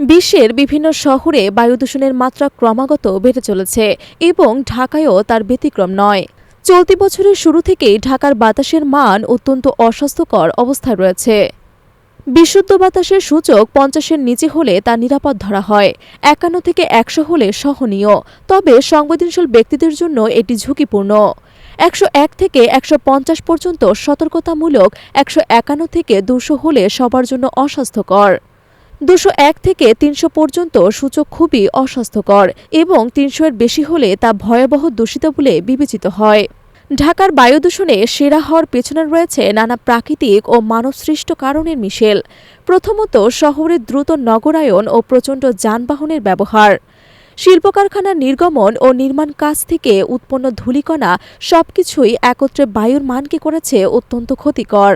বিশ্বের বিভিন্ন শহরে বায়ু দূষণের মাত্রা ক্রমাগত বেড়ে চলেছে এবং ঢাকায়ও তার ব্যতিক্রম নয়। চলতি বছরের শুরু থেকেই ঢাকার বাতাসের মান অত্যন্ত অস্বাস্থ্যকর অবস্থায় রয়েছে। বিশুদ্ধ বাতাসের সূচক পঞ্চাশের নিচে হলে তা নিরাপদ ধরা হয়। একান্ন থেকে একশো হলে সহনীয়। তবে সংবেদনশীল ব্যক্তিদের জন্য এটি ঝুঁকিপূর্ণ। একশো এক থেকে একশো পঞ্চাশ পর্যন্ত সতর্কতামূলক একশো একান্ন থেকে দুশো হলে সবার জন্য অস্বাস্থ্যকর। দুশো এক থেকে তিনশো পর্যন্ত সূচক খুবই অস্বাস্থ্যকর এবং তিনশো এর বেশি হলে তা ভয়াবহ দূষিত বলে বিবেচিত হয়। ঢাকার বায়ু দূষণে সেরা হওয়ার পেছনে রয়েছে নানা প্রাকৃতিক ও মানবসৃষ্ট কারণের মিশেল। প্রথমত, শহরের দ্রুত নগরায়ন ও প্রচণ্ড যানবাহনের ব্যবহার। শিল্প কারখানার নির্গমন ও নির্মাণ কাজ থেকে উৎপন্ন ধূলিকণা সবকিছুই একত্রে বায়ুর মানকে করেছে অত্যন্ত ক্ষতিকর।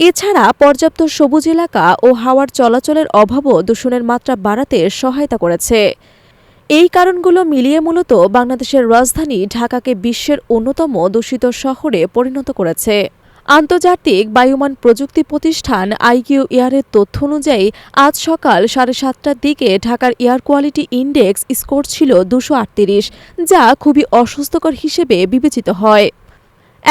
এছাড়া পর্যাপ্ত সবুজ এলাকা ও হাওয়ার চলাচলের অভাবও দূষণের মাত্রা বাড়াতে সহায়তা করেছে। এই কারণগুলো মিলিয়ে মূলত বাংলাদেশের রাজধানী ঢাকাকে বিশ্বের অন্যতম দূষিত শহরে পরিণত করেছে। আন্তর্জাতিক বায়ুমান প্রযুক্তি প্রতিষ্ঠান আইকিউ এয়ারের তথ্য অনুযায়ী, আজ সকাল সাড়ে সাতটার দিকে ঢাকার এয়ার কোয়ালিটি ইন্ডেক্স স্কোর ছিল দুশো যা খুবই অস্বাস্থ্যকর হিসেবে বিবেচিত হয়।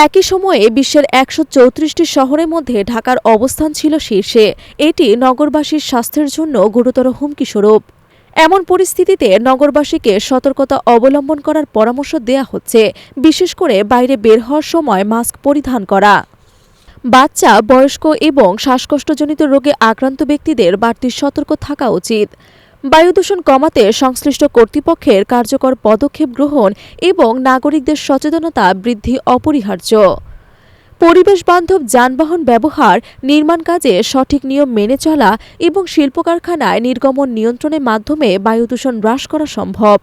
একই সময়ে বিশ্বের একশো চৌত্রিশটি শহরের মধ্যে ঢাকার অবস্থান ছিল শীর্ষে। এটি নগরবাসীর স্বাস্থ্যের জন্য গুরুতর হুমকিস্বরূপ এমন পরিস্থিতিতে নগরবাসীকে সতর্কতা অবলম্বন করার পরামর্শ দেয়া হচ্ছে, বিশেষ করে বাইরে বের হওয়ার সময় মাস্ক পরিধান করা। বাচ্চা, বয়স্ক এবং শ্বাসকষ্টজনিত রোগে আক্রান্ত ব্যক্তিদের বাড়তি সতর্ক থাকা উচিত। বায়ু দূষণ কমাতে সংশ্লিষ্ট কর্তৃপক্ষের কার্যকর পদক্ষেপ গ্রহণ এবং নাগরিকদের সচেতনতা বৃদ্ধি অপরিহার্য। পরিবেশ বান্ধব যানবাহন ব্যবহার, নির্মাণ কাজে সঠিক নিয়ম মেনে চলা এবং শিল্প কারখানায় নির্গমন নিয়ন্ত্রণের মাধ্যমে বায়ু দূষণ হ্রাস করা সম্ভব।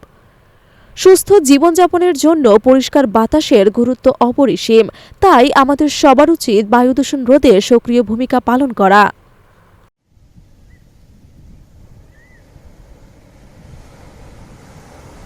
সুস্থ জীবনযাপনের জন্য পরিষ্কার বাতাসের গুরুত্ব অপরিসীম। তাই আমাদের সবার উচিত বায়ু দূষণ রোধে সক্রিয় ভূমিকা পালন করা।